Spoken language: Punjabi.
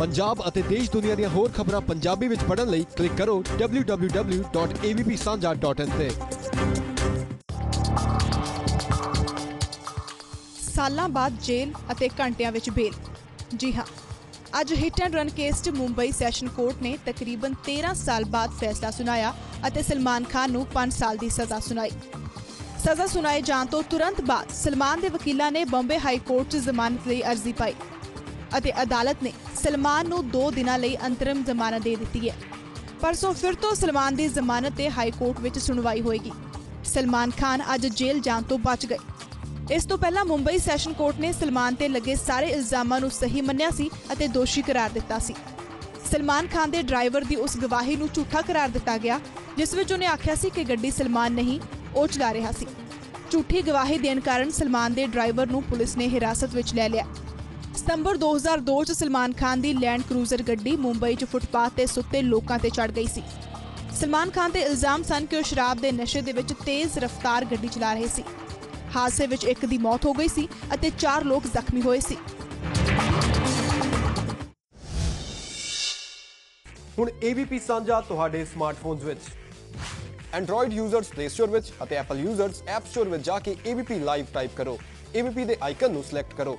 ਪੰਜਾਬ ਅਤੇ ਦੇਸ਼ ਦੁਨੀਆ ਦੀਆਂ ਹੋਰ ਖਬਰਾਂ ਪੰਜਾਬੀ ਵਿੱਚ ਪੜ੍ਹਨ ਲਈ ਕਲਿੱਕ ਕਰੋ www.avpsanja.in ਤੇ। ਸਾਲਾਂ ਬਾਅਦ ਜੇਲ੍ਹ ਅਤੇ ਘੰਟਿਆਂ ਵਿੱਚ ਬੇਲ। ਜੀ ਹਾਂ, ਅੱਜ ਹਿੱਟ ਐਂਡ ਰਨ ਕੇਸ 'ਚ ਮੁੰਬਈ ਸੈਸ਼ਨ ਕੋਰਟ ਨੇ ਤਕਰੀਬਨ 13 ਸਾਲ ਬਾਅਦ ਫੈਸਲਾ ਸੁਣਾਇਆ ਅਤੇ ਸਲਮਾਨ ਖਾਨ ਨੂੰ 5 ਸਾਲ ਦੀ ਸਜ਼ਾ ਸੁਣਾਈ। ਸਜ਼ਾ ਸੁਣਾਏ ਜਾਣ ਤੋਂ ਤੁਰੰਤ ਬਾਅਦ ਸਲਮਾਨ ਦੇ ਵਕੀਲਾਂ ਨੇ ਬੰਬੇ ਹਾਈ ਕੋਰਟ 'ਚ ਜ਼ਮਾਨਤ ਲਈ ਅਰਜ਼ੀ ਪਾਈ ਅਤੇ ਅਦਾਲਤ ਨੇ ਸਲਮਾਨ ਨੂੰ 2 ਦਿਨਾਂ ਲਈ ਅੰਤਰਿਮ ਜ਼ਮਾਨਤ ਦੇ ਦਿੱਤੀ ਹੈ। ਪਰਸੋਂ ਫਿਰ ਤੋਂ ਸਲਮਾਨ ਦੀ ਜ਼ਮਾਨਤ ਤੇ ਹਾਈ ਕੋਰਟ ਵਿੱਚ ਸੁਣਵਾਈ ਹੋਏਗੀ। ਸਲਮਾਨ ਖਾਨ ਅੱਜ ਜੇਲ੍ਹ ਜਾਣ ਤੋਂ ਬਚ ਗਏ। ਇਸ ਤੋਂ ਪਹਿਲਾਂ ਮੁੰਬਈ ਸੈਸ਼ਨ ਕੋਰਟ ਨੇ ਸਲਮਾਨ ਤੇ ਲੱਗੇ ਸਾਰੇ ਇਲਜ਼ਾਮਾਂ ਨੂੰ ਸਹੀ ਮੰਨਿਆ ਸੀ ਅਤੇ ਦੋਸ਼ੀ ਕਰਾਰ ਦਿੱਤਾ ਸੀ। ਸਲਮਾਨ ਖਾਨ ਦੇ ਡਰਾਈਵਰ ਦੀ ਉਸ ਗਵਾਹੀ ਨੂੰ ਝੂਠਾ ਕਰਾਰ ਦਿੱਤਾ ਗਿਆ, ਜਿਸ ਵਿੱਚ ਉਹਨੇ ਆਖਿਆ ਸੀ ਕਿ ਗੱਡੀ ਸਲਮਾਨ ਨਹੀਂ, ਉਹ ਚਲਾ ਰਿਹਾ ਸੀ। ਝੂਠੀ ਗਵਾਹੀ ਦੇਣ ਕਾਰਨ ਸਲਮਾਨ ਦੇ ਡਰਾਈਵਰ ਨੂੰ ਪੁਲਿਸ ਨੇ ਹਿਰਾਸਤ ਵਿੱਚ ਲੈ ਲਿਆ। ਸਤੰਬਰ 2002 ਚ ਸਲਮਾਨ ਖਾਨ ਦੀ ਲੈਂਡ ਕਰੂਜ਼ਰ ਗੱਡੀ ਮੁੰਬਈ 'ਚ ਫੁੱਟਪਾਥ ਤੇ ਸੁੱਤੇ ਲੋਕਾਂ ਤੇ ਚੜ ਗਈ ਸੀ। ਸਲਮਾਨ ਖਾਨ ਤੇ ਇਲਜ਼ਾਮ ਸਨ ਕਿ ਉਹ ਸ਼ਰਾਬ ਦੇ ਨਸ਼ੇ ਦੇ ਵਿੱਚ ਤੇਜ਼ ਰਫ਼ਤਾਰ ਗੱਡੀ ਚਲਾ ਰਹੇ ਸੀ। ਹਾਦਸੇ ਵਿੱਚ ਇੱਕ ਦੀ ਮੌਤ ਹੋ ਗਈ ਸੀ ਅਤੇ 4 ਲੋਕ ਜ਼ਖਮੀ ਹੋਏ ਸੀ। ਹੁਣ AVP ਸਾਂਝਾ ਤੁਹਾਡੇ ਸਮਾਰਟਫੋਨਸ ਵਿੱਚ। Android ਯੂਜ਼ਰਸ Play Store ਵਿੱਚ ਅਤੇ Apple ਯੂਜ਼ਰਸ App Store ਵਿੱਚ ਜਾ ਕੇ AVP ਲਾਈਵ ਟਾਈਪ ਕਰੋ। AVP ਦੇ ਆਈਕਨ ਨੂੰ ਸਿਲੈਕਟ ਕਰੋ।